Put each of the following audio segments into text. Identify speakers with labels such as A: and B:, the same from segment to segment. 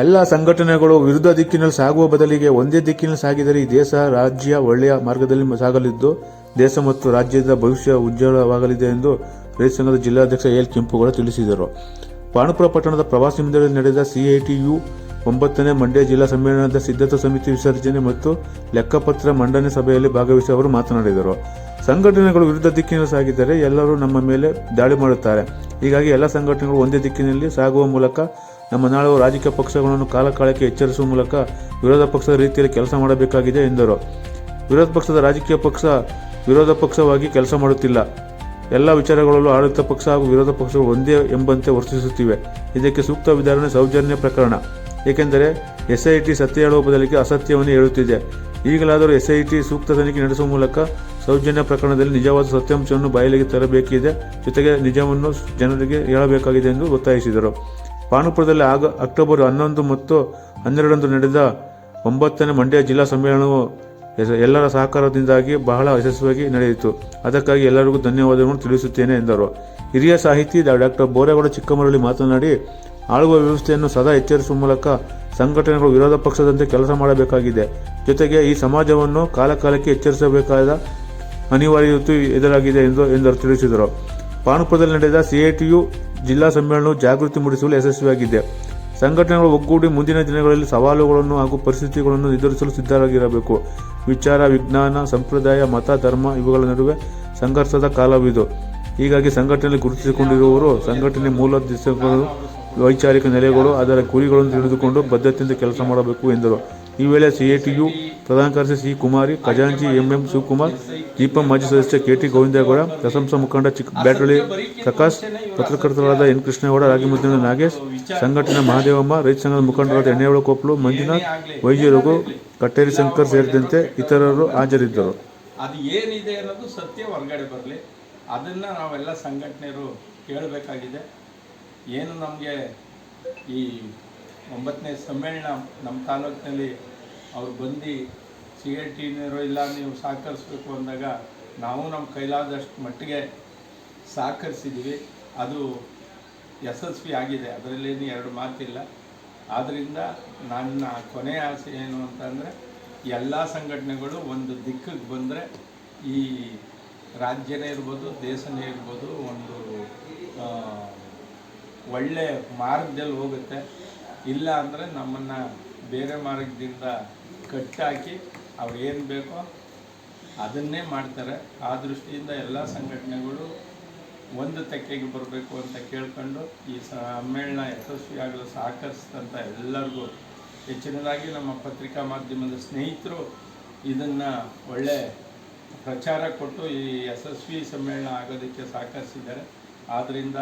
A: ಎಲ್ಲ ಸಂಘಟನೆಗಳು ವಿರುದ್ಧ ದಿಕ್ಕಿನಲ್ಲಿ ಸಾಗುವ ಬದಲಿಗೆ ಒಂದೇ ದಿಕ್ಕಿನಲ್ಲಿ ಸಾಗಿದರೆ ಈ ದೇಶ ರಾಜ್ಯ ಒಳ್ಳೆಯ ಮಾರ್ಗದಲ್ಲಿ ಸಾಗಲಿದ್ದು, ದೇಶ ಮತ್ತು ರಾಜ್ಯದ ಭವಿಷ್ಯ ಉಜ್ವಲವಾಗಲಿದೆ ಎಂದು ರೈತ ಸಂಘದ ಜಿಲ್ಲಾಧ್ಯಕ್ಷ ಎಲ್. ಕೆಂಪುಗೌಡ ತಿಳಿಸಿದರು. ಪಾಣಪುರ ಪಟ್ಟಣದ ಪ್ರವಾಸಿ ಮಂದಿರದಲ್ಲಿ ನಡೆದ ಸಿಐಟಿಯು ಒಂಬತ್ತನೇ ಮಂಡ್ಯ ಜಿಲ್ಲಾ ಸಮ್ಮೇಳನದ ಸಿದ್ಧತಾ ಸಮಿತಿ ವಿಸರ್ಜನೆ ಮತ್ತು ಲೆಕ್ಕಪತ್ರ ಮಂಡನೆ ಸಭೆಯಲ್ಲಿ ಭಾಗವಹಿಸಿ ಅವರು ಮಾತನಾಡಿದರು. ಸಂಘಟನೆಗಳು ವಿರುದ್ಧ ದಿಕ್ಕಿನಲ್ಲಿ ಸಾಗಿದರೆ ಎಲ್ಲರೂ ನಮ್ಮ ಮೇಲೆ ದಾಳಿ ಮಾಡುತ್ತಾರೆ. ಹೀಗಾಗಿ ಎಲ್ಲ ಸಂಘಟನೆಗಳು ಒಂದೇ ದಿಕ್ಕಿನಲ್ಲಿ ಸಾಗುವ ಮೂಲಕ ನಮ್ಮ ನಾಳವು ರಾಜಕೀಯ ಪಕ್ಷಗಳನ್ನು ಕಾಲಕಾಲಕ್ಕೆ ಎಚ್ಚರಿಸುವ ಮೂಲಕ ವಿರೋಧ ಪಕ್ಷದ ರೀತಿಯಲ್ಲಿ ಕೆಲಸ ಮಾಡಬೇಕಾಗಿದೆ ಎಂದರು. ವಿರೋಧ ಪಕ್ಷದ ರಾಜಕೀಯ ಪಕ್ಷ ವಿರೋಧ ಪಕ್ಷವಾಗಿ ಕೆಲಸ ಮಾಡುತ್ತಿಲ್ಲ. ಎಲ್ಲ ವಿಚಾರಗಳಲ್ಲೂ ಆಡಳಿತ ಪಕ್ಷ ಹಾಗೂ ವಿರೋಧ ಪಕ್ಷಗಳು ಒಂದೇ ಎಂಬಂತೆ ವರ್ತಿಸುತ್ತಿವೆ. ಇದಕ್ಕೆ ಸೂಕ್ತ ವಿಧಾನ ಸೌಜನ್ಯ ಪ್ರಕರಣ. ಏಕೆಂದರೆ ಎಸ್ಐಟಿ ಸತ್ಯ ಹೇಳುವ ಬದಲಿಗೆ ಅಸತ್ಯವನ್ನು ಹೇಳುತ್ತಿದೆ. ಈಗಲಾದರೂ ಎಸ್ಐಟಿ ಸೂಕ್ತ ತನಿಖೆ ನಡೆಸುವ ಮೂಲಕ ಸೌಜನ್ಯ ಪ್ರಕರಣದಲ್ಲಿ ನಿಜವಾದ ಸತ್ಯಾಂಶವನ್ನು ಬಯಲಿಗೆ ತರಬೇಕಿದೆ. ಜೊತೆಗೆ ನಿಜವನ್ನು ಜನರಿಗೆ ಹೇಳಬೇಕಾಗಿದೆ ಎಂದು ಒತ್ತಾಯಿಸಿದರು. ಪಾನುಪುರದಲ್ಲಿ ಆಗ ಅಕ್ಟೋಬರ್ ಹನ್ನೊಂದು ಮತ್ತು ಹನ್ನೆರಡರಂದು ನಡೆದ ಒಂಬತ್ತನೇ ಮಂಡ್ಯ ಜಿಲ್ಲಾ ಸಮ್ಮೇಳನವು ಎಲ್ಲರ ಸಹಕಾರದಿಂದಾಗಿ ಬಹಳ ಯಶಸ್ವಿಯಾಗಿ ನಡೆಯಿತು. ಅದಕ್ಕಾಗಿ ಎಲ್ಲರಿಗೂ ಧನ್ಯವಾದಗಳನ್ನು ತಿಳಿಸುತ್ತೇನೆ ಎಂದರು. ಹಿರಿಯ ಸಾಹಿತಿ ಡಾಕ್ಟರ್ ಬೋರೇಗೌಡ ಚಿಕ್ಕಮರಳಿ ಮಾತನಾಡಿ, ಆಳುವ ವ್ಯವಸ್ಥೆಯನ್ನು ಸದಾ ಎಚ್ಚರಿಸುವ ಮೂಲಕ ಸಂಘಟನೆಗಳು ವಿರೋಧ ಪಕ್ಷದಂತೆ ಕೆಲಸ ಮಾಡಬೇಕಾಗಿದೆ. ಜೊತೆಗೆ ಈ ಸಮಾಜವನ್ನು ಕಾಲಕಾಲಕ್ಕೆ ಎಚ್ಚರಿಸಬೇಕಾದ ಅನಿವಾರ್ಯತೆ ಎದುರಾಗಿದೆ ಎಂದು, ಎಂದರು, ತಿಳಿಸಿದರು. ಪಾನುಪುರದಲ್ಲಿ ನಡೆದ ಸಿಐಟಿಯು ಜಿಲ್ಲಾ ಸಮ್ಮೇಳನವು ಜಾಗೃತಿ ಮೂಡಿಸಲು ಯಶಸ್ವಿಯಾಗಿದೆ. ಸಂಘಟನೆಗಳು ಒಗ್ಗೂಡಿ ಮುಂದಿನ ದಿನಗಳಲ್ಲಿ ಸವಾಲುಗಳನ್ನು ಹಾಗೂ ಪರಿಸ್ಥಿತಿಗಳನ್ನು ಎದುರಿಸಲು ಸಿದ್ಧರಾಗಿರಬೇಕು. ವಿಚಾರ, ವಿಜ್ಞಾನ, ಸಂಪ್ರದಾಯ, ಮತ, ಧರ್ಮ ಇವುಗಳ ನಡುವೆ ಸಂಘರ್ಷದ ಕಾಲವಿದು. ಹೀಗಾಗಿ ಸಂಘಟನೆಯಲ್ಲಿ ಗುರುತಿಸಿಕೊಂಡಿರುವವರು, ಸಂಘಟನೆ ಮೂಲ ದಿಸಗಳು ವೈಚಾರಿಕ ನೆಲೆಗಳು, ಅದರ ಗುರಿಗಳನ್ನು ತಿಳಿದುಕೊಂಡು ಬದ್ಧತೆಯಿಂದ ಕೆಲಸ ಮಾಡಬೇಕು ಎಂದರು. ಈ ವೇಳೆ ಸಿಐಟಿಯು ಪ್ರಧಾನ ಕಾರ್ಯದರ್ಶಿ ಸಿ ಕುಮಾರಿ, ಖಜಾಂಚಿ ಎಂಎಂ ಶಿವಕುಮಾರ್, ಜಿಪಂ ಮಾಜಿ ಸದಸ್ಯ ಕೆಟಿ ಗೋವಿಂದೇಗೌಡ ಪ್ರಶಂಸಾ ಮುಖಂಡ ಚಿಕ್ಕ ಬ್ಯಾಟಳಿ ಪ್ರಕಾಶ್, ಪತ್ರಕರ್ತರಾದ ಎನ್ ಕೃಷ್ಣೇಗೌಡ ರಾಗಿಮುದ್ದಿನ ನಾಗೇಶ್, ಸಂಘಟನೆ ಮಹಾದೇವಮ್ಮ, ರೈತ ಸಂಘದ ಮುಖಂಡರಾದ ಎಣ್ಣೆವಳ ಕೊಪ್ಪಲು ಮಂಜುನಾಥ್, ವೈಜಿ ರಘು, ಕಟ್ಟೇರಿ ಶಂಕರ್ ಸೇರಿದಂತೆ ಇತರರು ಹಾಜರಿದ್ದರು.
B: ಅದು ಏನಿದೆ ಅನ್ನೋದು ಸತ್ಯ ಹೊರಗಡೆ ಬರಲಿ. ಅದನ್ನು ನಾವೆಲ್ಲ ಸಂಘಟನೆಯರು ಕೇಳಬೇಕಾಗಿದೆ. ಏನು ನಮಗೆ ಈ ಒಂಬತ್ತನೇ ಸಮ್ಮೇಳನ ನಮ್ಮ ತಾಲೂಕಿನಲ್ಲಿ ಅವ್ರು ಬಂದು ಸಿ ಎ ಟಿನರು ಇಲ್ಲ, ನೀವು ಸಹಕರಿಸ್ಬೇಕು ಅಂದಾಗ ನಾವು ನಮ್ಮ ಕೈಲಾದಷ್ಟು ಮಟ್ಟಿಗೆ ಸಹಕರಿಸಿದ್ವಿ ಅದು ಯಶಸ್ವಿ ಆಗಿದೆ. ಅದರಲ್ಲೇನು ಎರಡು ಮಾತಿಲ್ಲ. ಆದ್ದರಿಂದ ನನ್ನ ಕೊನೆಯ ಆಸೆ ಏನು ಅಂತಂದರೆ ಎಲ್ಲ ಸಂಘಟನೆಗಳು ಒಂದು ದಿಕ್ಕಿಗೆ ಬಂದರೆ ಈ ರಾಜ್ಯನೇ ಇರ್ಬೋದು, ದೇಶನೇ ಇರ್ಬೋದು, ಒಂದು ಒಳ್ಳೆ ಮಾರ್ಗದಲ್ಲಿ ಹೋಗುತ್ತೆ. ಇಲ್ಲ ಅಂದರೆ ನಮ್ಮನ್ನು ಬೇರೆ ಮಾರ್ಗದಿಂದ ಕಟ್ಟಾಕಿ ಅವ್ರು ಏನು ಬೇಕೋ ಅದನ್ನೇ ಮಾಡ್ತಾರೆ. ಆ ದೃಷ್ಟಿಯಿಂದ ಎಲ್ಲ ಸಂಘಟನೆಗಳು ಒಂದು ತೆಕ್ಕೆಗೆ ಬರಬೇಕು ಅಂತ ಕೇಳ್ಕೊಂಡು ಈ ಸಮ್ಮೇಳನ ಯಶಸ್ವಿಯಾಗಲು ಸಹಕರಿಸಿದಂಥ ಎಲ್ಲರಿಗೂ ಹೆಚ್ಚಿನದಾಗಿ ನಮ್ಮ ಪತ್ರಿಕಾ ಮಾಧ್ಯಮದ ಸ್ನೇಹಿತರು ಇದನ್ನು ಒಳ್ಳೆ ಪ್ರಚಾರ ಕೊಟ್ಟು ಈ ಯಶಸ್ವಿ ಸಮ್ಮೇಳನ ಆಗೋದಕ್ಕೆ ಸಹಕರಿಸಿದ್ದಾರೆ. ಆದ್ದರಿಂದ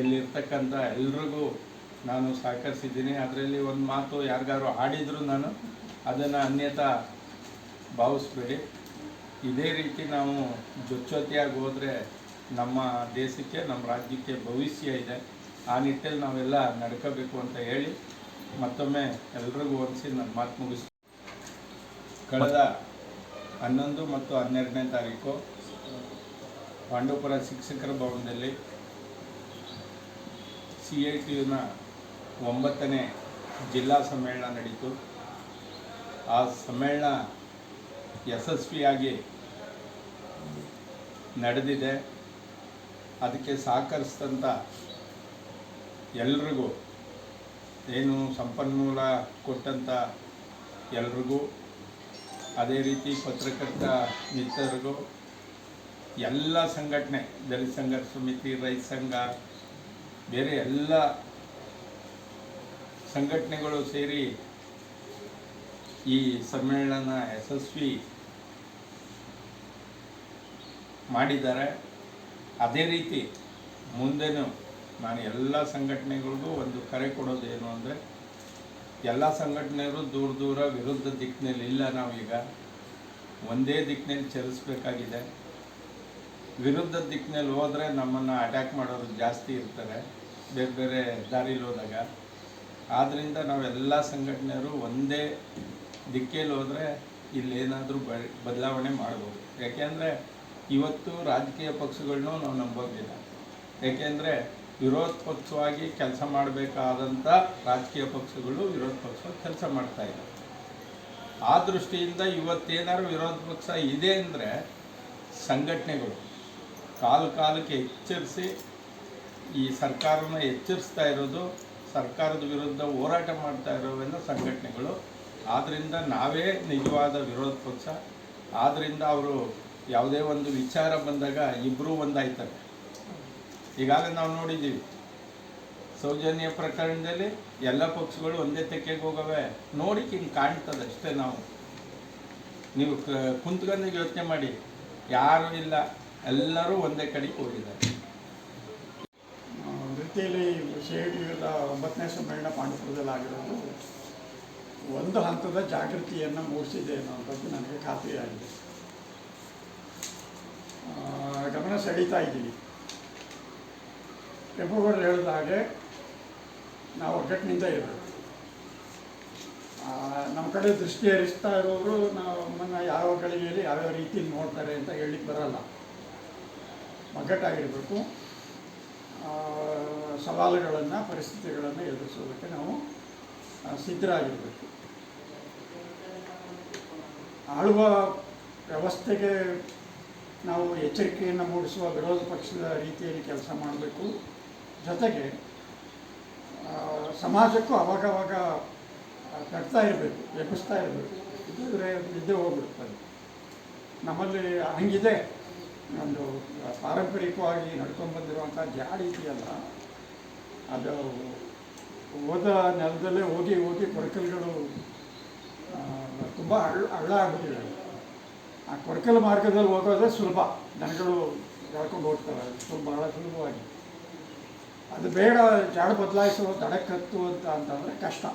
B: ಇಲ್ಲಿರ್ತಕ್ಕಂಥ ಎಲ್ರಿಗೂ ನಾನು ಸಹಕರಿಸಿದ್ದೀನಿ. ಅದರಲ್ಲಿ ಒಂದು ಮಾತು ಯಾರಿಗಾರು ಆಡಿದರೂ ನಾನು ಅದನ್ನು ಅನ್ಯತಾ ಭಾವಿಸ್ಬೇಡಿ. ಇದೇ ರೀತಿ ನಾವು ಜೊಚ್ಚೊತೆಯಾಗಿ ಹೋದರೆ ನಮ್ಮ ದೇಶಕ್ಕೆ, ನಮ್ಮ ರಾಜ್ಯಕ್ಕೆ ಭವಿಷ್ಯ ಇದೆ. ಆ ನಿಟ್ಟಲ್ಲಿ ನಾವೆಲ್ಲ ನಡ್ಕೋಬೇಕು ಅಂತ ಹೇಳಿ ಮತ್ತೊಮ್ಮೆ ಎಲ್ರಿಗೂ ಹೊಂದಿಸಿ ನನ್ನ ಮಾತು ಮುಗಿಸ್ ಕಳೆದ ಹನ್ನೊಂದು ಮತ್ತು ಹನ್ನೆರಡನೇ ತಾರೀಕು ಪಾಂಡವಪುರ ಶಿಕ್ಷಕರ ಭವನದಲ್ಲಿ ಸಿ ಐ ಟಿ ಯುನ ಒಂಬತ್ತನೇ ಜಿಲ್ಲಾ ಸಮ್ಮೇಳನ ನಡೀತು. ಆ ಸಮ್ಮೇಳನ ಯಶಸ್ವಿಯಾಗಿ ನಡೆದಿದೆ. ಅದಕ್ಕೆ ಸಹಕರಿಸಿದಂಥ ಎಲ್ರಿಗೂ ಏನು ಸಂಪನ್ಮೂಲ ಕೊಟ್ಟಂಥ ಎಲ್ರಿಗೂ, ಅದೇ ರೀತಿ ಪತ್ರಕರ್ತ ಮಿತ್ರರಿಗೂ, ಎಲ್ಲ ಸಂಘಟನೆ, ದಲಿತ ಸಂಘರ್ಷ ಸಮಿತಿ ರೈತ ಸಂಘ, ಬೇರೆ ಎಲ್ಲ ಸಂಘಟನೆಗಳು ಸೇರಿ ಈ ಸಮ್ಮೇಳನ ಯಶಸ್ವಿ ಮಾಡಿದ್ದಾರೆ. ಅದೇ ರೀತಿ ಮುಂದೆನೂ ನಾನು ಎಲ್ಲ ಸಂಘಟನೆಗಳಿಗೂ ಒಂದು ಕರೆ ಕೊಡೋದು ಏನು ಅಂದರೆ, ಎಲ್ಲ ಸಂಘಟನೆಯವರು ದೂರ ದೂರ ವಿರುದ್ಧ ದಿಕ್ಕಿನಲ್ಲಿ ಇಲ್ಲ ನಾವೀಗ. ಒಂದೇ ದಿಕ್ಕಿನಲ್ಲಿ ಚಲಿಸ್ಬೇಕಾಗಿದೆ. ವಿರುದ್ಧ ದಿಕ್ಕಿನಲ್ಲಿ ಹೋದರೆ ನಮ್ಮನ್ನು ಅಟ್ಯಾಕ್ ಮಾಡೋರು ಜಾಸ್ತಿ ಇರ್ತಾರೆ. ಬೇರೆ ಬೇರೆ ದಾರಿಲಿ ಹೋದಾಗ. ಆದ್ದರಿಂದ ನಾವೆಲ್ಲ ಸಂಘಟನೆಯರು ಒಂದೇ ದಿಕ್ಕೇಲಿ ಹೋದರೆ ಇಲ್ಲೇನಾದರೂ ಬ, ಬದಲಾವಣೆ ಮಾಡ್ಬೋದು. ಯಾಕೆಂದರೆ ಇವತ್ತು ರಾಜಕೀಯ ಪಕ್ಷಗಳನ್ನೂ ನಾವು ನಂಬೋದಿಲ್ಲ. ಯಾಕೆಂದರೆ ವಿರೋಧ ಪಕ್ಷವಾಗಿ ಕೆಲಸ ಮಾಡಬೇಕಾದಂಥ ರಾಜಕೀಯ ಪಕ್ಷಗಳು ವಿರೋಧ ಪಕ್ಷ ಕೆಲಸ ಮಾಡ್ತಾ ಇಲ್ಲ. ಆ ದೃಷ್ಟಿಯಿಂದ ಇವತ್ತೇನಾದ್ರು ವಿರೋಧ ಪಕ್ಷ ಇದೆ ಅಂದರೆ ಸಂಘಟನೆಗಳು ಕಾಲು ಕಾಲಕ್ಕೆ ಎಚ್ಚರಿಸಿ ಈ ಸರ್ಕಾರನ ಎಚ್ಚರಿಸ್ತಾ ಇರೋದು ಸರ್ಕಾರದ ವಿರುದ್ಧ ಹೋರಾಟ ಮಾಡ್ತಾ ಇರೋವೆಲ್ಲ ಸಂಘಟನೆಗಳು. ಆದ್ದರಿಂದ ನಾವೇ ನಿಜವಾದ ವಿರೋಧ ಪಕ್ಷ ಆದ್ದರಿಂದ ಅವರು ಯಾವುದೇ ಒಂದು ವಿಚಾರ ಬಂದಾಗ ಇಬ್ಬರೂ ಒಂದಾಯ್ತಾರೆ. ಈಗಾಗಲೇ ನಾವು ನೋಡಿದ್ದೀವಿ. ಸೌಜನ್ಯ ಪ್ರಕರಣದಲ್ಲಿ ಎಲ್ಲ ಪಕ್ಷಗಳು ಒಂದೇ ತೆಕ್ಕೆಗೆ ಹೋಗವೆ. ನೋಡಿ ಹಿಂಗೆ ಕಾಣ್ತದೆ ಅಷ್ಟೇ ನಾವು. ನೀವು ಕುಂತ್ಕೊಂಡು ಯೋಚನೆ ಮಾಡಿ. ಯಾರೂ ಇಲ್ಲ. ಎಲ್ಲರೂ ಒಂದೇ ಕಡೆಗೆ ಹೋಗಿದ್ದಾರೆ.
C: ವೃತ್ತಿಯಲ್ಲಿ ವಿಷಯದ ಒಂಬತ್ತನೇ ಸಮ್ಮೇಳನ ಪಾಂಡುಪುರದಲ್ಲಿ ಆಗಿರೋದು ಒಂದು ಹಂತದ ಜಾಗೃತಿಯನ್ನು ಮೂಡಿಸಿದೆ ಅನ್ನೋಂಥದ್ದು ನನಗೆ ಖಾತ್ರಿಯಾಗಿದೆ. ಗಮನ ಸೆಳೀತಾ ಇದ್ದೀವಿ ಕೆಂಪೇಗೌಡರು ಹೇಳಿದ ಹಾಗೆ ನಾವು ಒಗ್ಗಟ್ಟಿನಿಂದ ಇರಬೇಕು ನಮ್ಮ ಕಡೆ ದೃಷ್ಟಿ ಹರಿಸ್ತಾ ಇರೋರು ನಾವು ನಮ್ಮನ್ನು ಯಾವ ಗಳಿಗೆಯಲ್ಲಿ ಯಾವ್ಯಾವ ರೀತಿಯಲ್ಲಿ ನೋಡ್ತಾರೆ ಅಂತ ಹೇಳಲಿಕ್ಕೆ ಬರಲ್ಲ. ಒಗ್ಗಟ್ಟಾಗಿರಬೇಕು. ಸವಾಲುಗಳನ್ನು, ಪರಿಸ್ಥಿತಿಗಳನ್ನು ಎದುರಿಸೋದಕ್ಕೆ ನಾವು ಸಿದ್ಧರಾಗಿರಬೇಕು. ಆಳುವ ವ್ಯವಸ್ಥೆಗೆ ನಾವು ಎಚ್ಚರಿಕೆಯನ್ನು ಮೂಡಿಸುವ ವಿರೋಧ ಪಕ್ಷದ ರೀತಿಯಲ್ಲಿ ಕೆಲಸ ಮಾಡಬೇಕು. ಜೊತೆಗೆ ಸಮಾಜಕ್ಕೂ ಅವಾಗವಾಗ ಕಟ್ತಾ ಇರಬೇಕು, ಎಬ್ಬಿಸ್ತಾ ಇರಬೇಕು. ಇದ್ದರೆ ನಿದ್ದೆ ಹೋಗ್ಬಿಡ್ತದೆ ನಮ್ಮಲ್ಲಿ ಹಂಗಿದೆ. ಒಂದು ಪಾರಂಪರಿಕವಾಗಿ ನಡ್ಕೊಂಡು ಬಂದಿರುವಂಥ ಜಾಡಿ ಇದೆಯಲ್ಲ ಅದು ಹೋದ ನೆಲದಲ್ಲೇ ಹೋಗಿ ಹೋಗಿ ಕೊರಕಲ್ಗಳು ತುಂಬ ಹಳ್ಳ ಹಳ್ಳ ಆಗ್ಬಿಟ್ಟಿದೆ. ಆ ಕೊರಕಲ್ ಮಾರ್ಗದಲ್ಲಿ ಹೋಗೋದೇ ಸುಲಭ. ದನಗಳು ಎಳ್ಕೊಂಡು ಹೋಗ್ತವೆ ಅದು ಭಾಳ ಸುಲಭವಾಗಿ. ಅದು ಬೇಡ, ಜಾಡ ಬದಲಾಯಿಸುವ ದಡಕ್ಕತ್ತು ಅಂತ ಅಂತಂದರೆ ಕಷ್ಟ.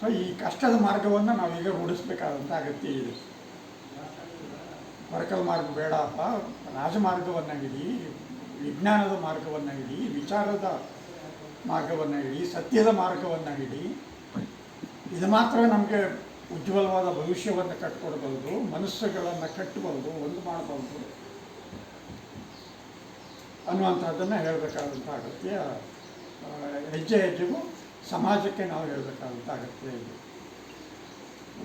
C: ಸೊ ಈ ಕಷ್ಟದ ಮಾರ್ಗವನ್ನು ನಾವೀಗ ರೂಢಿಸ್ಬೇಕಾದಂಥ ಅಗತ್ಯ ಇದೆ. ಕೊರಕಲ್ ಮಾರ್ಗ ಬೇಡಪ್ಪ. ರಾಜಮಾರ್ಗವನ್ನಾಗಿದ್ದೀವಿ ವಿಜ್ಞಾನದ ಮಾರ್ಗವನ್ನು ಹಿಡಿ, ವಿಚಾರದ ಮಾರ್ಗವನ್ನು ಹಿಡಿ, ಸತ್ಯದ ಮಾರ್ಗವನ್ನು ಹಿಡಿ, ಇದು ಮಾತ್ರ ನಮಗೆ ಉಜ್ವಲವಾದ ಭವಿಷ್ಯವನ್ನು ಕಟ್ಟಿಕೊಡ್ಬೋದು ಮನಸ್ಸುಗಳನ್ನು ಕಟ್ಟಬಹುದು ಒಂದು ಮಾಡಬಹುದು ಅನ್ನುವಂಥದ್ದನ್ನು ಹೇಳಬೇಕಾದಂಥ ಅಗತ್ಯ. ಹೆಜ್ಜೆ ಹೆಜ್ಜೆಗೂ ಸಮಾಜಕ್ಕೆ ನಾವು ಹೇಳಬೇಕಾದಂಥ ಅಗತ್ಯ ಇದೆ.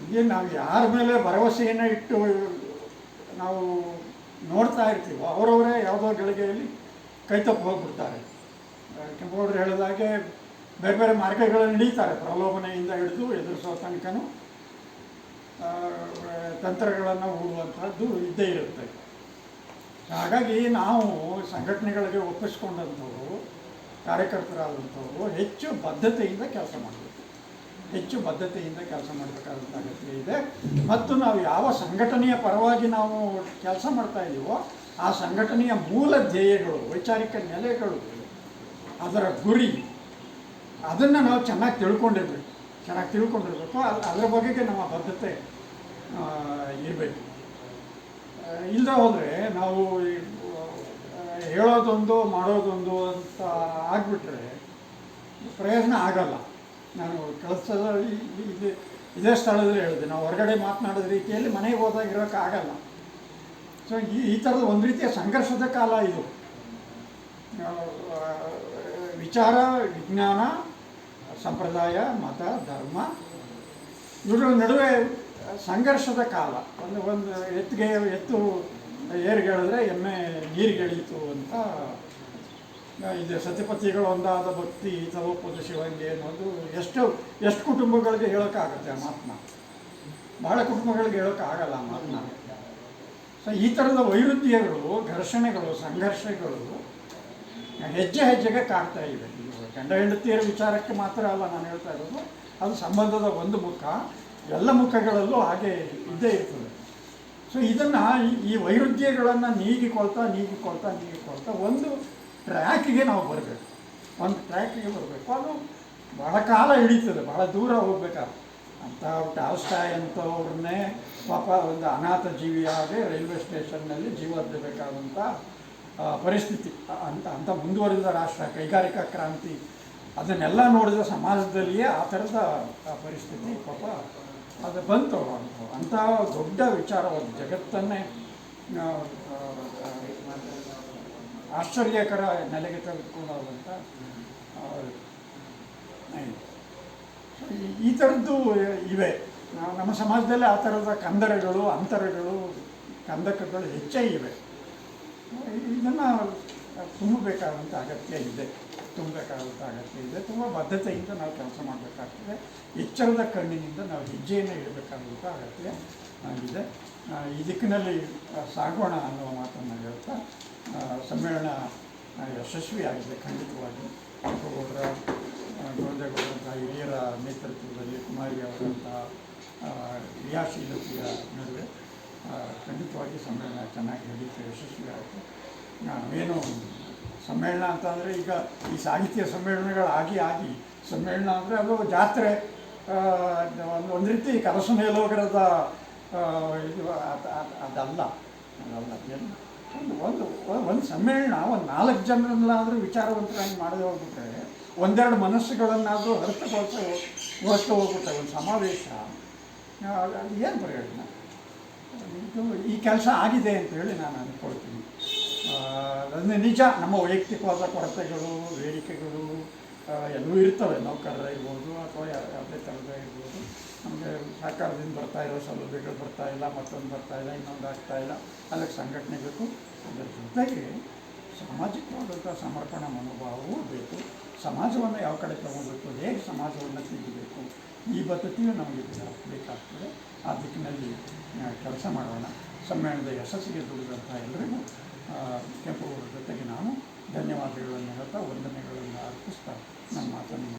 C: ಹೀಗೆ ನಾವು ಯಾರ ಮೇಲೆ ಭರವಸೆಯನ್ನು ಇಟ್ಟು ನಾವು ನೋಡ್ತಾ ಇರ್ತೀವೋ, ಅವರವರೇ ಯಾವುದೋ ಗಳಿಗೆಯಲ್ಲಿ ಕೈ ತಪ್ಪು ಹೋಗ್ಬಿಡ್ತಾರೆ ಕೆಂಪೇಗೌಡರು ಹೇಳಿದಾಗೆ ಬೇರೆ ಬೇರೆ ಮಾರ್ಗಗಳಲ್ಲಿ ನಡೀತಾರೆ. ಪ್ರಲೋಭನೆಯಿಂದ ಹಿಡಿದು ಎದುರಿಸೋ ತನಕನೂ ತಂತ್ರಗಳನ್ನು ಹೂಡುವಂಥದ್ದು ಇದ್ದೇ ಇರುತ್ತೆ. ಹಾಗಾಗಿ ನಾವು ಸಂಘಟನೆಗಳಿಗೆ ಒಪ್ಪಿಸ್ಕೊಂಡಂಥವ್ರು, ಕಾರ್ಯಕರ್ತರಾದಂಥವರು ಹೆಚ್ಚು ಬದ್ಧತೆಯಿಂದ ಕೆಲಸ ಮಾಡಬೇಕು. ಹೆಚ್ಚು ಬದ್ಧತೆಯಿಂದ ಕೆಲಸ ಮಾಡಬೇಕಾದಂಥ ಅಗತ್ಯ ಇದೆ. ಮತ್ತು ನಾವು ಯಾವ ಸಂಘಟನೆಯ ಪರವಾಗಿ ನಾವು ಕೆಲಸ ಮಾಡ್ತಾ ಇದ್ದೀವೋ ಆ ಸಂಘಟನೆಯ ಮೂಲ ಧ್ಯೇಯಗಳು, ವೈಚಾರಿಕ ನೆಲೆಗಳು, ಅದರ ಗುರಿ, ಅದನ್ನು ನಾವು ಚೆನ್ನಾಗಿ ತಿಳ್ಕೊಂಡಿರ್ಬೇಕು. ಚೆನ್ನಾಗಿ ತಿಳ್ಕೊಂಡಿರ್ಬೇಕು. ಅದ್- ಅದರ ಬಗೆಗೆ ನಮ್ಮ ಬದ್ಧತೆ ಇರಬೇಕು. ಇಲ್ಲದ ಹೋದರೆ ನಾವು ಹೇಳೋದೊಂದು, ಮಾಡೋದೊಂದು ಅಂತ ಆಗಿಬಿಟ್ರೆ ಪ್ರಯೋಜನ ಆಗಲ್ಲ. ನಾನು ಕೆಲಸದಲ್ಲಿ ಇದು ಸ್ಥಳದಲ್ಲಿ ಹೇಳಿದೆ. ನಾವು ಹೊರಗಡೆ ಮಾತನಾಡೋದ ರೀತಿಯಲ್ಲಿ ಮನೆಗೆ ಹೋದಾಗ ಇರೋಕ್ಕಾಗಲ್ಲ ಸೊ ಈ ಈ ಥರದ ಒಂದು ರೀತಿಯ ಸಂಘರ್ಷದ ಕಾಲ ಇದು. ವಿಚಾರ, ವಿಜ್ಞಾನ, ಸಂಪ್ರದಾಯ, ಮತ, ಧರ್ಮ ಇವುಗಳ ನಡುವೆ ಸಂಘರ್ಷದ ಕಾಲ. ಒಂದು ಒಂದು ಎತ್ತಿಗೆ, ಎತ್ತು ಏರ್ಗೆಳಿದ್ರೆ ಎಮ್ಮೆ ನೀರಿಗೆಳೀತು ಅಂತ ಇದು. ಸತ್ಯಪತಿಗಳು ಒಂದಾದ ಭಕ್ತಿ ತವೋಪದ ಶಿವಂಗೆ ಅನ್ನೋದು ಎಷ್ಟು ಎಷ್ಟು ಕುಟುಂಬಗಳಿಗೆ ಹೇಳೋಕ್ಕಾಗತ್ತೆ ಆ ಮಾತನ್ನ ಬಹಳ ಕುಟುಂಬಗಳಿಗೆ ಹೇಳೋಕ್ಕಾಗಲ್ಲ ಆ ಸೊ ಈ ಥರದ ವೈರುಧ್ಯಗಳು, ಘರ್ಷಣೆಗಳು, ಸಂಘರ್ಷಗಳು, ಹೆಜ್ಜೆ ಹೆಜ್ಜೆಗೆ ಕಾಡ್ತಾ ಇವೆ. ಗಂಡ ಹೆಂಡತಿಯರ ವಿಚಾರಕ್ಕೆ ಮಾತ್ರ ಅಲ್ಲ ನಾನು ಹೇಳ್ತಾ ಇರೋದು. ಅದು ಸಂಬಂಧದ ಒಂದು ಮುಖ, ಎಲ್ಲ ಮುಖಗಳಲ್ಲೂ ಹಾಗೆ ಇದ್ದೇ ಇರ್ತದೆ. ಸೊ ಇದನ್ನು ಈ ವೈರುಧ್ಯಗಳನ್ನು ನೀಗಿಕೊಳ್ತಾ ನೀಗಿಕೊಳ್ತಾ ನೀಗಿಕೊಳ್ತಾ ಒಂದು ಟ್ರ್ಯಾಕಿಗೆ ನಾವು ಬರಬೇಕು. ಒಂದು ಟ್ರ್ಯಾಕಿಗೆ ಬರಬೇಕು. ಅದು ಬಹಳ ಕಾಲ ಹಿಡಿತದೆ ಬಹಳ ದೂರ ಹೋಗ್ಬೇಕಾದ್ರೆ. ಅಂತ ಟಾಲ್ಸ್ಟಾಯ್ ಅಂಥವ್ರನ್ನೇ ಪಾಪ ಒಂದು ಅನಾಥ ಜೀವಿಯಾಗಿ ರೈಲ್ವೆ ಸ್ಟೇಷನ್ನಲ್ಲಿ ಜೀವದ್ದಬೇಕಾದಂಥ ಪರಿಸ್ಥಿತಿ. ಅಂತ ಅಂತ ಮುಂದುವರಿದ ರಾಷ್ಟ್ರ, ಕೈಗಾರಿಕಾ ಕ್ರಾಂತಿ, ಅದನ್ನೆಲ್ಲ ನೋಡಿದ ಸಮಾಜದಲ್ಲಿಯೇ ಆ ಥರದ ಪರಿಸ್ಥಿತಿ ಪಾಪ ಅದು ಬಂತು. ಅಂಥ ದೊಡ್ಡ ವಿಚಾರವಾದ ಜಗತ್ತನ್ನೇ ಆಶ್ಚರ್ಯಕರ ನೆಲೆಗೆ ತೆಗೆದುಕೊಂಡು ಹೋದಂಥ ಈ- ಥರದ್ದು ಇವೆ. ನಮ್ಮ ಸಮಾಜದಲ್ಲಿ ಆ ಥರದ ಕಂದರಗಳು, ಅಂತರಗಳು, ಕಂದಕಗಳು ಹೆಚ್ಚೇ ಇವೆ. ಇದನ್ನು ತುಂಬಬೇಕಾದಂಥ ಅಗತ್ಯ ಇದೆ. ತುಂಬಬೇಕಾದಂಥ ಅಗತ್ಯ ಇದೆ. ತುಂಬ ಬದ್ಧತೆಯಿಂದ ನಾವು ಕೆಲಸ ಮಾಡಬೇಕಾಗ್ತದೆ. ಎಚ್ಚರದ ಕಣ್ಣಿನಿಂದ ನಾವು ಹೆಜ್ಜೆಯನ್ನು ಇಡಬೇಕಾದಂಥ ಅಗತ್ಯ ಆಗಿದೆ. ಈ ದಿಕ್ಕಿನಲ್ಲಿ ಸಾಗೋಣ ಅನ್ನುವ ಮಾತನ್ನು ಹೇಳ್ತಾ ಸಮ್ಮೇಳನ ಯಶಸ್ವಿಯಾಗಿದೆ ಖಂಡಿತವಾಗಿ ಗೌಡ್ರ ಗೋವಿಂದೇಗೌಡರಂಥ ಹಿರಿಯರ ನೇತೃತ್ವದಲ್ಲಿ ಕುಮಾರಿ ಅವರಂತಹ ಕ್ರಿಯಾಶೀಲತೆಯ ನಡುವೆ ಖಂಡಿತವಾಗಿ ಸಮ್ಮೇಳನ ಚೆನ್ನಾಗಿ ನಡೀತು ಯಶಸ್ವಿಯಾಯಿತು ನಾವೇನು ಸಮ್ಮೇಳನ ಅಂತಂದರೆ ಈಗ ಈ ಸಾಹಿತ್ಯ ಸಮ್ಮೇಳನಗಳಾಗಿ ಆಗಿ ಸಮ್ಮೇಳನ ಅಂದರೆ ಅದು ಜಾತ್ರೆ ಒಂದು ಒಂದು ರೀತಿ ಕನಸು ಮೇಲೋಗರದ ಇದು, ಅದ್- ಅದ್- ಅದಲ್ಲ ಅದಲ್ಲ ಏನು ಒಂದು ಒಂದು ಒಂದು ಸಮ್ಮೇಳನ, ಒಂದು ನಾಲ್ಕು ಜನರನ್ನಾದರೂ ವಿಚಾರವಂತರಾಗಿ ಮಾಡದೆ ಹೋಗ್ಬಿಟ್ರೆ ಒಂದೆರಡು ಮನಸ್ಸುಗಳನ್ನಾದರೂ ಹೊರತುಗೊಳಿಸ ಗೊಳಿಸ್ತಾ ಹೋಗುತ್ತೆ ಒಂದು ಸಮಾವೇಶ. ಏನು ಪ್ರಯೋಜನ ಇದು ಈ ಕೆಲಸ ಆಗಿದೆ ಅಂತೇಳಿ ನಾನು ಅಂದ್ಕೊಳ್ತೀನಿ ಅದನ್ನು ನಿಜ, ನಮ್ಮ ವೈಯಕ್ತಿಕವಾದ ಕೊರತೆಗಳು, ಬೇಡಿಕೆಗಳು ಎಲ್ಲೂ ಎಲ್ಲವೂ ಇರ್ತವೆ. ನೌಕರರ ಇರ್ಬೋದು ಅಥವಾ ಯಾವುದೇ ಥರದ ಇರ್ಬೋದು. ನಮಗೆ ಸರ್ಕಾರದಿಂದ ಬರ್ತಾ ಇರೋ ಸೌಲಭ್ಯಗಳು ಬರ್ತಾ ಇಲ್ಲ, ಮತ್ತೊಂದು ಬರ್ತಾ ಇಲ್ಲ, ಇನ್ನೊಂದು ಆಗ್ತಾ ಇಲ್ಲ. ಅದಕ್ಕೆ ಸಂಘಟನೆ ಬೇಕು. ಅದರ ಜೊತೆಗೆ ಸಾಮಾಜಿಕವಾದಂಥ ಸಮರ್ಪಣಾ ಮನೋಭಾವವೂ ಬೇಕು. ಸಮಾಜವನ್ನು ಯಾವ ಕಡೆ ತಗೋಬೇಕು ಹೇಗೆ ಸಮಾಜವನ್ನು ತಿದ್ದಬೇಕು ಈ ಬದ್ಧತೆಯು ನಮಗೆ ಬೇಕಾ- ಬೇಕಾಗ್ತದೆ. ಆ ದಿಕ್ಕಿನಲ್ಲಿ ಕೆಲಸ ಮಾಡೋಣ. ಸಮ್ಮೇಳನದ ಯಶಸ್ಸಿಗೆ ದುಡಿದಂಥ ಎಲ್ಲರಿಗೂ ಕೆಂಪು ಜೊತೆಗೆ ನಾನು ಧನ್ಯವಾದಗಳನ್ನು ಹೇಳ್ತಾ ವಂದನೆಗಳನ್ನು ಅರ್ಪಿಸ್ತಾ ನನ್ನ ಮಾತನ್ನು